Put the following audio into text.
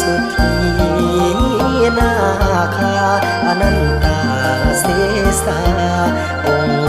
สุดที่นาคาอนันตาเสสาอง